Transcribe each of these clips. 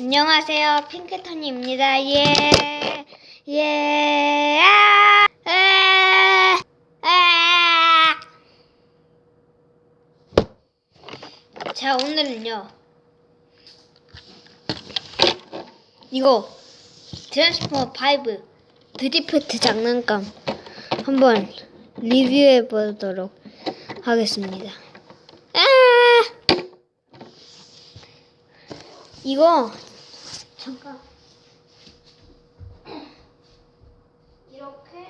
안녕하세요. 핑크톤입니다. 예. 예. 아! 아! 아! 자, 오늘은요. 이거 트랜스포머 5 드리프트 장난감 한번 리뷰해 보도록 하겠습니다. 아! 이거 잠깐. 이렇게.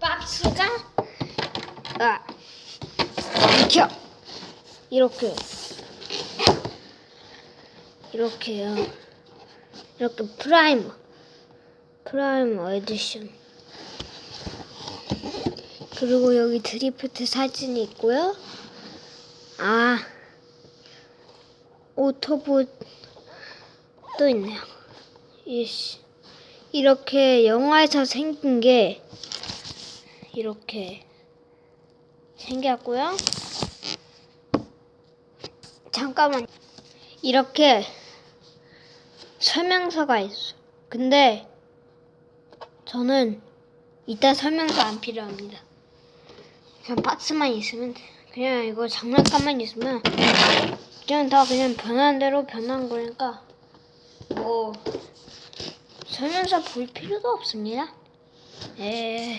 박스가 아 비켜 이렇게. 이렇게요. 이렇게 프라이머. 프라이머 에디션. 그리고 여기 드리프트 사진이 있고요. 아 오토봇 또 있네요. 이씨. 이렇게 영화에서 생긴 게 이렇게 생겼고요. 잠깐만. 이렇게 설명서가 있어. 근데 저는 이따 설명서 안 필요합니다. 그냥 박스만 있으면 돼. 그냥 이거 장난감만 있으면 그냥 다 그냥 변한 대로 변한 거니까 뭐 설명서 볼 필요도 없습니다. 에.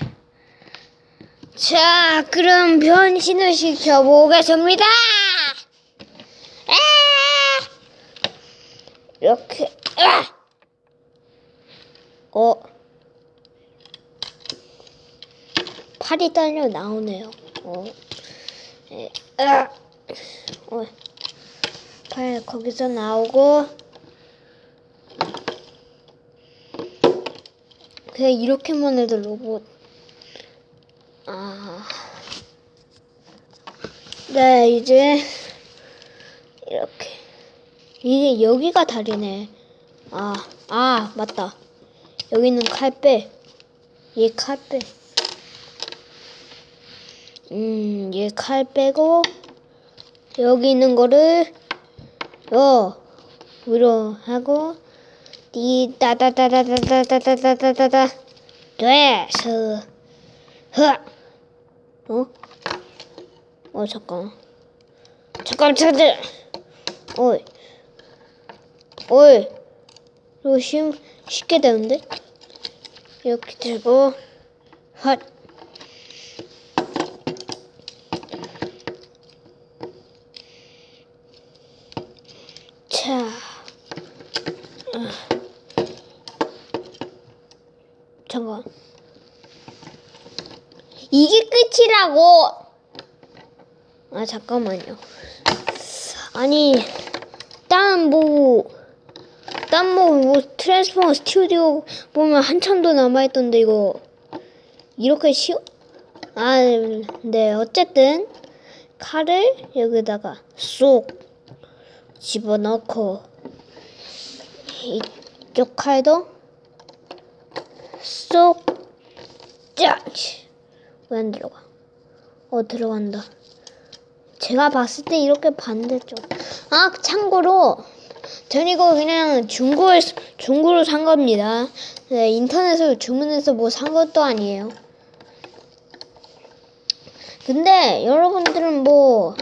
자, 그럼 변신을 시켜보겠습니다. 에! 이렇게 아! 어 팔이 떨려 나오네요. 어. 에, 아! 어. 팔 거기서 나오고 그냥 이렇게만 해도 로봇 아. 네, 이제 이렇게 이게 여기가 다리네. 아, 아, 맞다. 여기는 칼빼. 얘 칼빼. 음, 얘 칼 빼고 여기 있는 거를 요 위로 하고 띠 따다다다다다다다다다다 돼서 흐 어? 어 잠깐 잠깐 찾아 어이 어이 이거 쉬, 쉽게 되는데 이렇게 들고 헛 자, 어. 잠깐. 이게 끝이라고. 아 잠깐만요. 아니, 딴 뭐 딴 뭐 뭐 트랜스포머 스튜디오 보면 한참도 남아있던데 이거 이렇게 쉬워? 아, 네 어쨌든 칼을 여기다가 쏙 집어넣고 이쪽 칼도 쏙 짝! 왜안 들어가? 어 들어간다. 제가 봤을 때 이렇게 반대쪽. 아 참고로 전 이거 그냥 중고에 중고로 산 겁니다. 네, 인터넷으로 주문해서 뭐 산 것도 아니에요. 근데 여러분들은 뭐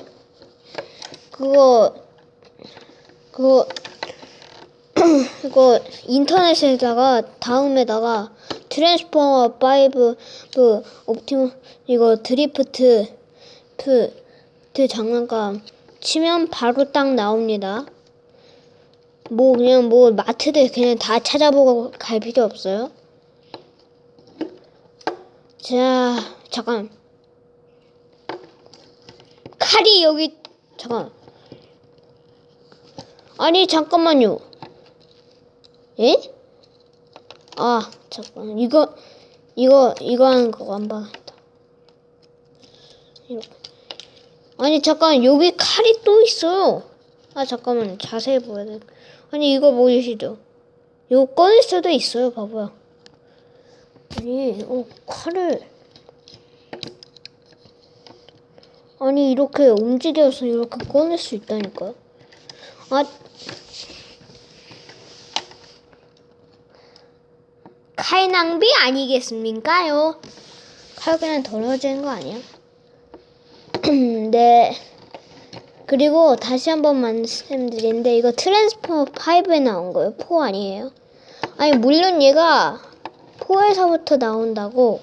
그거 그거 이거 인터넷에다가 다음에다가 트랜스포머 5그 옵티무 이거 드리프트 그, 그 장난감 치면 바로 딱 나옵니다. 뭐 그냥 뭐 마트들 그냥 다 찾아보고 갈 필요 없어요. 자 잠깐 칼이 여기 잠깐 아니 잠깐만요. 예? 아 잠깐 이거 이거 이거 하는 거 안 봐야겠다. 이렇게. 아니 잠깐 여기 칼이 또 있어요. 아 잠깐만 자세히 보야 돼. 아니 이거 보이시죠? 이거 꺼낼 수도 있어요. 봐봐요. 아니 어 칼을 아니 이렇게 움직여서 이렇게 꺼낼 수 있다니까요. 어? 칼 낭비 아니겠습니까요? 칼 그냥 더러워지는 거 아니야? 네. 그리고 다시 한번 말씀드리는데 이거 트랜스포머 5에 나온 거예요. 4 아니에요. 아니 물론 얘가 4에서부터 나온다고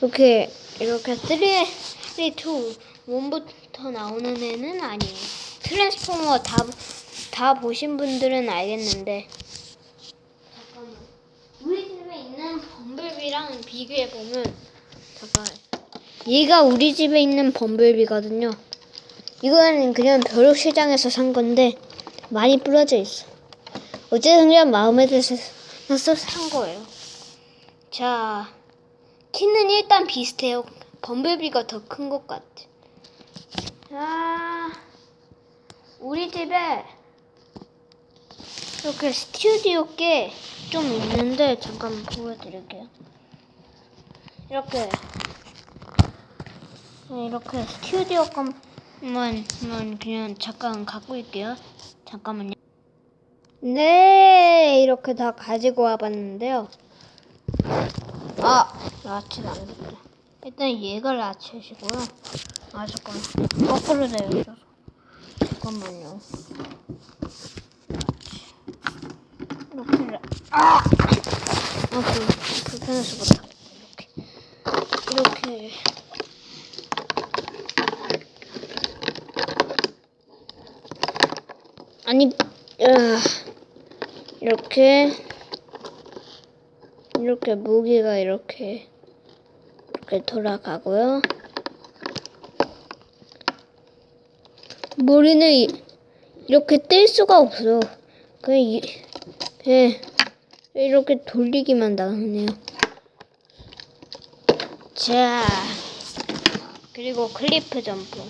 이렇게 이렇게 3, 3, 2, 1부터 나오는 애는 아니에요. 트랜스포머 다, 다 보신 분들은 알겠는데 잠깐만 범블비랑 비교해 보면 잠깐 얘가 우리 집에 있는 범블비거든요. 이거는 그냥 벼룩시장에서 산 건데 많이 부러져 있어. 어쨌든 그냥 마음에 들어서 산 거예요. 자, 키는 일단 비슷해요. 범블비가 더 큰 것 같아. 자, 우리 집에 이렇게 스튜디오 게 좀 있는데 잠깐 보여드릴게요. 이렇게 이렇게 스튜디오 것만 그냥 잠깐 갖고 있게요. 잠깐만요. 네, 이렇게 다 가지고 와봤는데요. 아, 라치가 안 됐다. 일단 얘가 라치시고요. 아, 잠깐만. 거꾸로 돼요, 있어서. 잠깐만요. 이렇게, 라... 아! 아, 그, 불편해서 못 이렇게. 아니, 으아, 이렇게. 이렇게 무기가 이렇게 이렇게 돌아가고요. 머리는 이- 이렇게 뗄 수가 없어. 그냥, 이, 그냥 이렇게 돌리기만 나오네요. 자, 그리고 클리프 점프.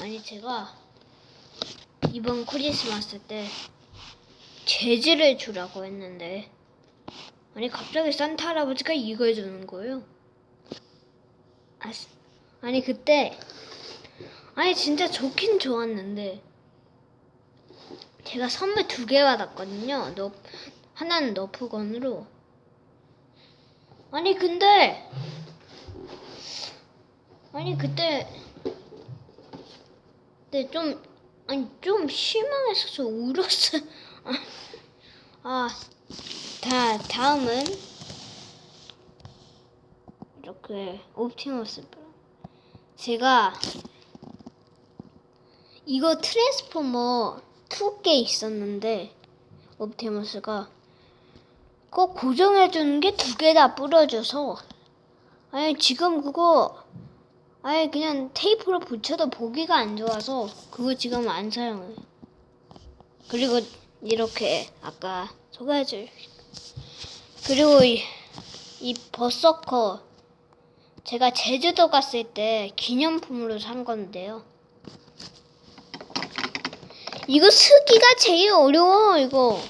아니 제가 이번 크리스마스 때 재즈를 주라고 했는데 아니 갑자기 산타 할아버지가 이걸 주는 거예요. 아, 씨. 아니 그때 아니 진짜 좋긴 좋았는데 제가 선물 두 개 받았거든요. 너 하나는 너프건으로. 아니 근데 아니 그때 근데 좀 아니 좀 실망했어서 울었어. 아. 다 다음은 이렇게 옵티머스. 제가 이거 트랜스포머 2개 있었는데 옵티머스가 꼭 고정해주는 게 두 개다 부러져서 아니 지금 그거 아예 그냥 테이프로 붙여도 보기가 안 좋아서 그거 지금 안 사용해요. 그리고 이렇게 아까 소개해줄 그리고 이, 이 버서커 제가 제주도 갔을 때 기념품으로 산 건데요. 이거 쓰기가 제일 어려워 이거.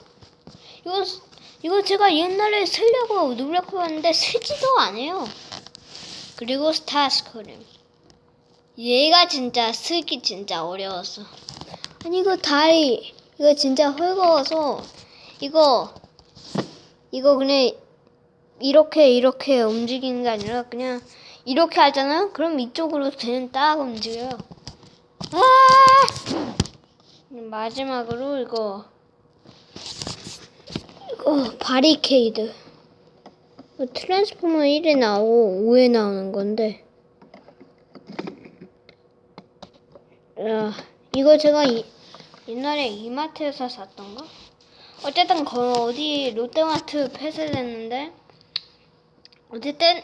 이거 쓰- 이거 제가 옛날에 쓰려고 노력해봤는데 쓰지도 않아요. 그리고 스타스크림. 얘가 진짜 쓰기 진짜 어려웠어. 아니 이거 다리 이거 진짜 헐거워서 이거 이거 그냥 이렇게 이렇게 움직이는 게 아니라 그냥 이렇게 하잖아요. 그럼 이쪽으로 그냥 딱 움직여요. 아! 마지막으로 이거 이거 바리케이드. 이거 트랜스포머 1에 나오고 5에 나오는 건데. 야, 이거 제가 이, 옛날에 이마트에서 샀던가? 어쨌든 거 어디 롯데마트 폐쇄됐는데 어쨌든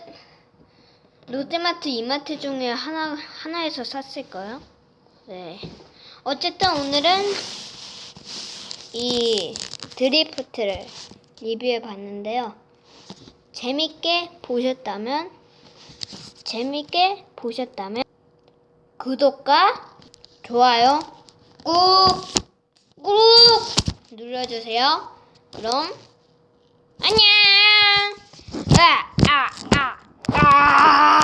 롯데마트 이마트 중에 하나 하나에서 샀을 거요. 네. 어쨌든 오늘은 이 드리프트를 리뷰해 봤는데요. 재밌게 보셨다면 재밌게 보셨다면 구독과 좋아요 꾹꾹 눌러주세요. 그럼 안녕. 아, 아, 아, 아.